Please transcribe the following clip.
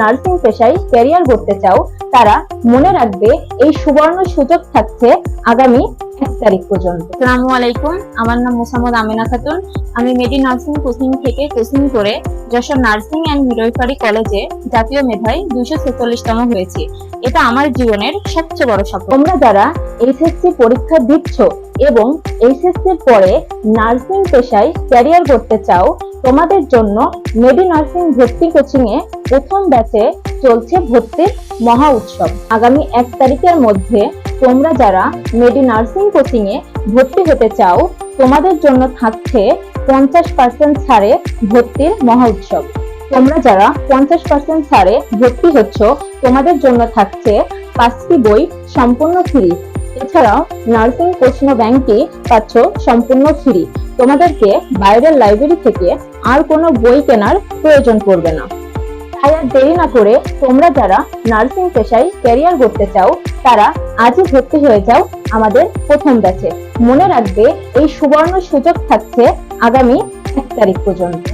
Nursing পেশায় career করতে চাও তারা মনে রাখবে এই সুবর্ণ সুযোগ থাকছে আগামী এক তারিখ পর্যন্ত। আসসালামু আলাইকুম আমার নাম মোসাম্মদ আমিনা খাতুন। আমি মেডি নার্সিং কোচিং থেকে কোচিং করে যশোর নার্সিং অ্যান্ড মিডওয়াইফারি কলেজে জাতীয় মেধায় দুইশো ছেচল্লিশতম হয়েছি। এটা আমার জীবনের সবচেয়ে বড় সফল। তোমরা যারা এইচএসসি পরীক্ষা দিচ্ছ এবং এইচএসসি পরে নার্সিং পেশায় ক্যারিয়ার করতে চাও তোমাদের জন্য মেডি নার্সিং ভর্তি কোচিং এ প্রথম ব্যাচে চলছে ভর্তির মহা উৎসব। আগামী এক তারিখের মধ্যে তোমরা যারা মেডি নার্সিং কোচিং এ ভর্তি হতে চাও, তোমাদের জন্য থাকছে পঞ্চাশ পার্সেন্ট ছাড়ে ভর্তির মহা উৎসব। তোমরা যারা পঞ্চাশ পার্সেন্ট ছাড়ে ভর্তি হচ্ছ, তোমাদের জন্য থাকছে পাঁচটি বই সম্পূর্ণ ফ্রি এছাড়াও নার্সিং প্রশ্ন ব্যাংকে পাচ্ছ সম্পূর্ণ ফ্রি তোমাদেরকে বাইরের লাইব্রেরি থেকে আর কোনো বই কেনার প্রয়োজন পড়বে না। আর দেরি না করে তোমরা যারা নার্সিং পেশায় ক্যারিয়ার করতে চাও, তারা আজই ভর্তি হয়ে যাও আমাদের প্রথম ব্যাচে মনে রাখবে, এই সুবর্ণ সুযোগ থাকছে আগামী এক তারিখ পর্যন্ত।